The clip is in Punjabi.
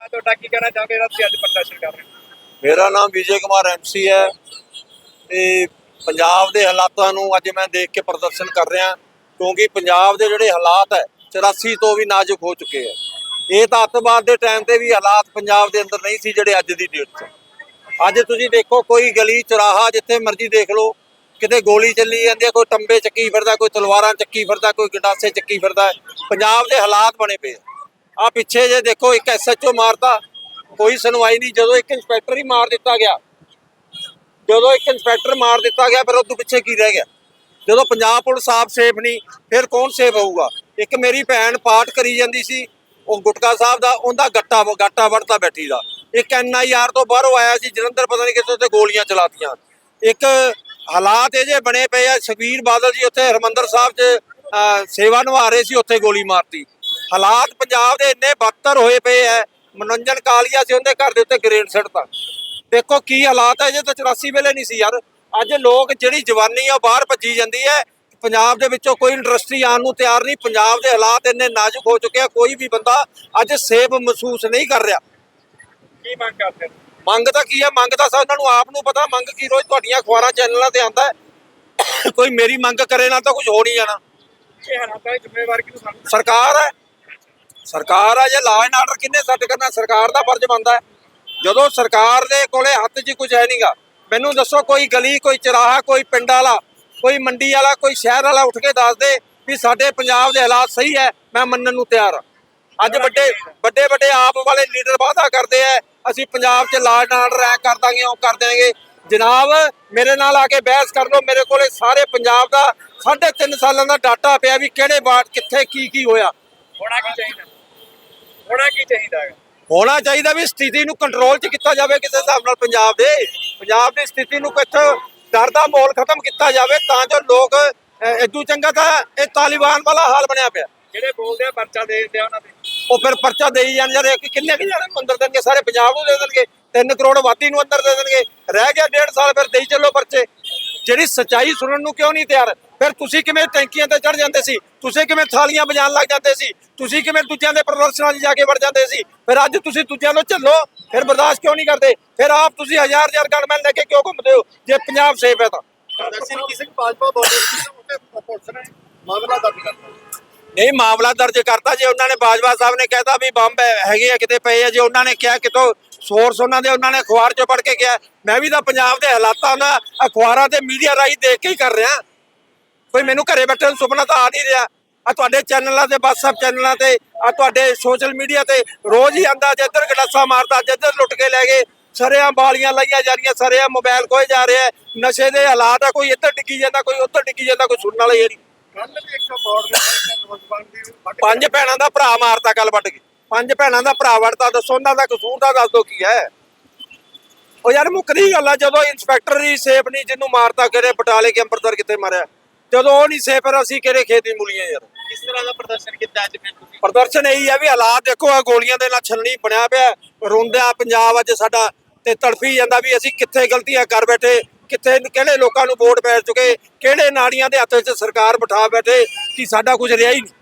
ਤੁਹਾਡਾ ਕੀ ਕਹਿਣਾ ਚਾਹੁੰਦੇ ਜਿਹੜਾ ਤੁਸੀਂ ਅੱਜ ਪ੍ਰਦਰਸ਼ਨ ਕਰ ਰਹੇ ਹੋ? ਮੇਰਾ ਨਾਮ ਵਿਜੇ ਕੁਮਾਰ ਐਮਸੀ ਹੈ ਤੇ ਪੰਜਾਬ ਦੇ ਹਾਲਾਤਾਂ ਨੂੰ ਅੱਜ ਮੈਂ ਦੇਖ ਕੇ ਪ੍ਰਦਰਸ਼ਨ ਕਰ ਰਿਹਾ, ਕਿਉਂਕਿ ਪੰਜਾਬ ਦੇ ਜਿਹੜੇ ਹਾਲਾਤ ਹੈ 84 ਤੋਂ ਵੀ ਨਾਜ਼ੁਕ ਹੋ ਚੁੱਕੇ ਹੈ। ਇਹ ਤਾਂ ਅੱਤਵਾਦ ਦੇ ਟਾਈਮ ਤੇ ਵੀ ਹਾਲਾਤ ਪੰਜਾਬ ਦੇ ਅੰਦਰ ਨਹੀਂ ਸੀ ਜਿਹੜੇ ਅੱਜ ਦੀ ਡੇਟ 'ਚ। ਅੱਜ ਤੁਸੀਂ ਦੇਖੋ, ਕੋਈ ਗਲੀ ਚੁਰਾਹਾ ਜਿੱਥੇ ਮਰਜ਼ੀ ਦੇਖ ਲਓ, ਕਿਤੇ ਗੋਲੀ ਚੱਲੀ ਜਾਂਦੀ ਹੈ, ਕੋਈ ਟੰਬੇ ਚੱਕੀ ਫਿਰਦਾ, ਕੋਈ ਤਲਵਾਰਾਂ ਚੱਕੀ ਫਿਰਦਾ, ਕੋਈ ਗੰਡਾਸੇ ਚੱਕੀ ਫਿਰਦਾ ਪੰਜਾਬ ਦੇ ਹਾਲਾਤ ਬਣੇ ਪਏ ਆ ਆਹ ਪਿੱਛੇ ਜੇ ਦੇਖੋ ਇੱਕ ਐਸਐਚਓ ਮਾਰਤਾ ਕੋਈ ਸੁਣਵਾਈ ਨਹੀਂ ਜਦੋਂ ਇੱਕ ਇੰਸਪੈਕਟਰ ਹੀ ਮਾਰ ਦਿੱਤਾ ਗਿਆ। ਜਦੋਂ ਇੱਕ ਇੰਸਪੈਕਟਰ ਮਾਰ ਦਿੱਤਾ ਗਿਆ ਫਿਰ ਉਦੋਂ ਪਿੱਛੇ ਕੀ ਰਹਿ ਗਿਆ? ਜਦੋਂ ਪੰਜਾਬ ਪੁਲਿਸ ਆਪ ਸੇਫ ਨਹੀਂ ਫਿਰ ਕੌਣ ਸੇਫ ਹੋਊਗਾ? ਇੱਕ ਮੇਰੀ ਭੈਣ ਪਾਠ ਕਰੀ ਜਾਂਦੀ ਸੀ ਉਹ ਗੁਟਕਾ ਸਾਹਿਬ ਦਾ ਉਹਦਾ ਗੱਟਾ ਗੱਟਾ ਵੜਤਾ ਬੈਠੀ ਦਾ। ਇੱਕ ਐਨਆਈਆਰ ਤੋਂ ਬਾਹਰੋਂ ਆਇਆ ਸੀ ਜਲੰਧਰ ਪਤਾ ਨਹੀਂ ਕਿੱਥੋਂ ਤੇ ਗੋਲੀਆਂ ਚਲਾਤੀਆਂ। ਇੱਕ ਹਾਲਾਤ ਇਹ ਜੇ ਬਣੇ ਪਏ ਆ ਸੁਖਬੀਰ ਬਾਦਲ ਜੀ ਉੱਥੇ ਹਰਮੰਦਰ ਸਾਹਿਬ 'ਚ ਅਹ, ਸੇਵਾ ਨਿਭਾ ਰਹੇ ਸੀ ਉੱਥੇ ਗੋਲੀ ਮਾਰਤੀ। ਹਾਲਾਤ ਪੰਜਾਬ ਦੇ ਇੰਨੇ ਬਦਤਰ ਹੋਏ ਪਏ ਐ ਮਨੋਰੰਜਨ ਕਾਲੀਆ ਸੀ ਉਹਦੇ ਘਰ ਦੇ ਉੱਤੇ ਗ੍ਰੇਡ ਸੱਟਤਾ ਦੇਖੋ ਕੀ ਹਾਲਾਤ ਹੈ ਜੇ ਤਾਂ 84 ਵੇਲੇ ਨਹੀਂ ਸੀ ਯਾਰ। ਅੱਜ ਲੋਕ ਜਿਹੜੀ ਜਵਾਨੀ ਆ ਬਾਹਰ ਭੱਜੀ ਜਾਂਦੀ ਹੈ ਪੰਜਾਬ ਦੇ ਵਿੱਚੋਂ ਕੋਈ ਇੰਡਸਟਰੀ ਆਉਣ ਨੂੰ ਤਿਆਰ ਨਹੀਂ ਪੰਜਾਬ ਦੇ ਹਾਲਾਤ ਇੰਨੇ ਨਾਜ਼ੁਕ ਹੋ ਚੁੱਕੇ ਆ ਕੋਈ ਵੀ ਬੰਦਾ ਅੱਜ ਸੇਫ ਮਹਿਸੂਸ ਨਹੀਂ ਕਰ ਰਿਹਾ। ਕੀ ਮੰਗ ਕਰਦੇ ਮੰਗ ਤਾਂ ਕੀ ਹੈ ਮੰਗ ਤਾਂ ਸਾ ਉਹਨਾਂ ਨੂੰ ਆਪ ਨੂੰ ਪਤਾ ਮੰਗ ਕੀ ਰੋਜ਼ ਤੁਹਾਡੀਆਂ ਅਖਬਾਰਾਂ ਚੈਨਲਾਂ ਤੇ ਹੈ ਕੋਈ ਮੇਰੀ ਮੰਗ ਕਰੇ ਨਾ ਤਾਂ ਕੁਝ ਹੋ ਨਹੀਂ ਜਾਣਾ। ਇਹ ਹਾਲਾਤਾਂ ਦੀ ਜ਼ਿੰਮੇਵਾਰੀ ਕਿਹਨੂੰ ਸਾਨੂੰ ਸਰਕਾਰ ਹੈ ਸਰਕਾਰ ਆ, ਜੇ ਲਾਅ ਐਂਡ ਆਰਡਰ ਕਿੰਨੇ ਸੈੱਟ ਕਰਨਾ, ਸਰਕਾਰ ਦਾ ਫਰਜ਼ ਬਣਦਾ ਹੈ। ਜਦੋਂ ਸਰਕਾਰ ਦੇ ਕੋਲੇ ਹੱਥ 'ਚ ਕੁਝ ਹੈ ਨਹੀਂਗਾ ਮੈਨੂੰ ਦੱਸੋ ਕੋਈ ਗਲੀ, ਕੋਈ ਚਰਾਹਾ, ਕੋਈ ਪਿੰਡ ਵਾਲਾ, ਕੋਈ ਮੰਡੀ ਵਾਲਾ, ਕੋਈ ਸ਼ਹਿਰ ਵਾਲਾ ਉੱਠ ਕੇ ਦੱਸ ਦੇ ਵੀ ਸਾਡੇ ਪੰਜਾਬ ਦੇ ਹਾਲਾਤ ਸਹੀ ਹੈ, ਮੈਂ ਮੰਨਣ ਨੂੰ ਤਿਆਰ ਹਾਂ। ਅੱਜ ਵੱਡੇ ਵੱਡੇ ਵੱਡੇ ਆਪ ਵਾਲੇ ਲੀਡਰ ਵਾਅਦਾ ਕਰਦੇ ਆ, ਅਸੀਂ ਪੰਜਾਬ 'ਚ ਲਾਅ ਐਂਡ ਆਰਡਰ ਐ ਕਰ ਦਾਂਗੇ ਉਹ ਕਰ ਦੇਾਂਗੇ ਜਨਾਬ, ਮੇਰੇ ਨਾਲ ਆ ਕੇ ਬਹਿਸ ਕਰ ਲਓ, ਮੇਰੇ ਕੋਲੇ ਸਾਰੇ ਪੰਜਾਬ ਦਾ ਸਾਢੇ ਤਿੰਨ ਸਾਲਾਂ ਦਾ ਡਾਟਾ ਪਿਆ ਵੀ ਕਿਹੜੇ ਵਾਰਡ ਕਿੱਥੇ ਕੀ ਕੀ ਹੋਇਆ। ਹੋਣਾ ਕੀ ਚਾਹੀਦਾ? ਹੋਣਾ ਕੀ ਚਾਹੀਦਾ ਹੋਣਾ ਚਾਹੀਦਾ ਵੀ ਸਥਿਤੀ ਨੂੰ ਕੰਟਰੋਲ 'ਚ ਕੀਤਾ ਜਾਵੇ ਕਿਸੇ ਹਿਸਾਬ ਨਾਲ ਪੰਜਾਬ ਦੇ। ਪੰਜਾਬ ਦੀ ਸਥਿਤੀ ਨੂੰ ਕਿੱਥੋਂ ਡਰ ਦਾ ਮਾਹੌਲ ਖਤਮ ਕੀਤਾ ਜਾਵੇ ਤਾਂ ਜੋ ਲੋਕ ਇਦੋਂ ਚੰਗਾ ਤਾਂ ਇਹ ਤਾਲਿਬਾਨ ਵਾਲਾ ਹਾਲ ਬਣਿਆ ਪਿਆ। ਜਿਹੜੇ ਬੋਲਦੇ ਆ ਪਰਚਾ ਦੇ ਦਿੰਦੇ ਆ ਉਹਨਾਂ ਤੇ। ਉਹ ਫਿਰ ਪਰਚਾ ਦੇਈ ਜਾਂਦੇ ਯਾਰ ਇਹ ਕਿੰਨੇ ਕਿ ਜਾਣੇ ਨੂੰ ਅੰਦਰ ਦੇਣਗੇ ਸਾਰੇ ਪੰਜਾਬ ਨੂੰ ਦੇ ਦੇਣਗੇ 3 ਕਰੋੜ ਵਾਦੀ ਨੂੰ ਅੰਦਰ ਦੇ ਦੇਣਗੇ। ਰਹਿ ਗਿਆ ਡੇਢ ਸਾਲ ਫਿਰ ਦੇਈ ਚੱਲੋ ਪਰਚੇ। ਜਿਹੜੀ ਸੱਚਾਈ ਸੁਣਨ ਨੂੰ ਕਿਉਂ ਨਹੀਂ ਤਿਆਰ? ਫਿਰ ਤੁਸੀਂ ਕਿਵੇਂ ਟੈਂਕੀਆਂ ਤੇ ਚੜ ਜਾਂਦੇ ਸੀ? ਤੁਸੀਂ ਕਿਵੇਂ ਥਾਲੀਆਂ ਵਜਾਉਣ ਲੱਗ ਜਾਂਦੇ ਸੀ? ਤੁਸੀਂ ਕਿਵੇਂ ਦੂਜਿਆਂ ਦੇ ਪ੍ਰਦਰਸ਼ਨਾਂ 'ਚ ਜਾ ਕੇ ਵੜ ਜਾਂਦੇ ਸੀ? ਫਿਰ ਅੱਜ ਤੁਸੀਂ ਦੂਜਿਆਂ ਨੂੰ ਝੱਲੋ ਫਿਰ ਬਰਦਾਸ਼ਤ ਕਿਉਂ ਨਹੀਂ ਕਰਦੇ? ਫਿਰ ਆਪ ਤੁਸੀਂ ਹਜ਼ਾਰ ਹਜ਼ਾਰ ਗਨਮੈਨ ਲੈ ਕੇ ਕਿਉਂ ਘੁੰਮਦੇ ਹੋ? ਜੇ ਪੰਜਾਬ ਸੇਫ ਹੈ ਤਾਂ। ਮਾਮਲਾ ਦਰਜ ਕਰਤਾ ਨਹੀਂ ਮਾਮਲਾ ਦਰਜ ਕਰਤਾ ਜੇ ਉਹਨਾਂ ਨੇ ਬਾਜਵਾ ਸਾਹਿਬ ਨੇ ਕਹਿਤਾ ਵੀ ਬੰਬ ਹੈਗੇ ਆ ਕਿਤੇ ਪਏ ਆ ਜੇ ਉਹਨਾਂ ਨੇ ਕਿਹਾ ਕਿਤੋਂ ਸੋਰਸ ਉਹਨਾਂ ਦੇ ਉਹਨਾਂ ਨੇ ਅਖਬਾਰ 'ਚੋਂ ਪੜ੍ਹ ਕੇ ਕਿਹਾ ਮੈਂ ਵੀ ਤਾਂ ਪੰਜਾਬ ਦੇ ਹਾਲਾਤਾਂ ਦਾ ਅਖਬਾਰਾਂ ਤੇ ਮੀਡੀਆ ਰਾਹੀਂ ਦੇਖ ਕੇ ਹੀ ਕਰ ਰਿਹਾ। ਕੋਈ ਮੈਨੂੰ ਘਰੇ ਬੈਠੇ ਨੂੰ ਸੁਪਨਾ ਤਾਂ ਆ ਨਹੀਂ ਰਿਹਾ। ਆ ਤੁਹਾਡੇ ਚੈਨਲਾਂ ਤੇ WhatsApp ਚੈਨਲਾਂ ਤੇ ਆ ਤੁਹਾਡੇ ਸੋਸ਼ਲ ਮੀਡੀਆ ਤੇ ਰੋਜ਼ ਹੀ ਆਂਦਾ ਜਿੱਧਰ ਗੜਾਸਾ ਮਾਰਦਾ ਜਿੱਧਰ ਲੁੱਟ ਕੇ ਲੈ ਗਏ। ਸਰਿਆਂ ਬਾਲੀਆਂ ਲਾਈਆਂ ਜਾ ਰਹੀਆਂ ਸਰਿਆਂ ਮੋਬਾਈਲ ਖੋਏ ਜਾ ਰਿਹਾ ਨਸ਼ੇ ਦੇ ਹਾਲਾਤ ਆ ਕੋਈ ਇੱਧਰ ਡਿੱਗੀ ਜਾਂਦਾ ਕੋਈ ਉੱਧਰ ਡਿੱਗੀ ਜਾਂਦਾ ਕੋਈ ਸੁਣਨ ਵਾਲਾ ਹੀ ਨਹੀਂ ਕੱਲ ਵੀ ਬੋਰਡ ਦੇ ਪੰਜ ਭੈਣਾਂ ਦਾ ਭਰਾ ਮਾਰਤਾ ਕੱਲ ਵੱਢ ਕੇ। ਪੰਜ ਭੈਣਾਂ ਦਾ ਭਰਾ ਵੜਤਾ ਦੱਸੋ ਉਹਨਾਂ ਦਾ ਕਸੂਰ ਦਾ ਦੱਸ ਦੋ ਕੀ ਹੈ। ਉਹ ਯਾਰ ਮੁੱਕਦੀ ਗੱਲ ਆ ਜਦੋਂ ਇੰਸਪੈਕਟਰ ਹੀ ਸੇਫ ਨਹੀਂ ਜਿਹਨੂੰ ਮਾਰਤਾ ਕਿਹੜੇ ਬਟਾਲੇ ਕੇ ਅੰਮ੍ਰਿਤਸਰ ਕਿੱਥੇ ਮਾਰਿਆ। ਜਦੋਂ ਉਹ ਨਹੀਂ ਸੇਫ ਫਿਰ ਅਸੀਂ ਕਿਹੜੇ ਖੇਤੀ ਮੂਲੀਆਂ ਯਾਰ। ਕਿਸ ਤਰ੍ਹਾਂ ਦਾ ਪ੍ਰਦਰਸ਼ਨ ਕੀਤਾ ਅੱਜ ਫਿਰ ਤੁਸੀਂ? ਪ੍ਰਦਰਸ਼ਨ ਇਹੀ ਆ ਵੀ ਹਾਲਾਤ ਦੇਖੋ ਆ ਗੋਲੀਆਂ ਦੇ ਨਾਲ ਛਲਣੀ ਬਣਿਆ ਪਿਆ ਰੋਂਦਿਆ ਪੰਜਾਬ ਅੱਜ ਸਾਡਾ ਤੇ ਤੜਫੀ ਜਾਂਦਾ ਵੀ ਅਸੀਂ ਕਿੱਥੇ ਗਲਤੀਆਂ ਕਰ ਬੈਠੇ ਕਿੱਥੇ ਕਿਹੜੇ ਲੋਕਾਂ ਨੂੰ ਵੋਟ ਪੈ ਚੁੱਕੇ ਕਿਹੜੇ ਨਾੜੀਆਂ ਦੇ ਹੱਥ 'ਚ ਸਰਕਾਰ ਬਿਠਾ ਬੈਠੇ ਕਿ ਸਾਡਾ ਕੁਝ ਰਿਹਾ ਹੀ ਨਹੀਂ।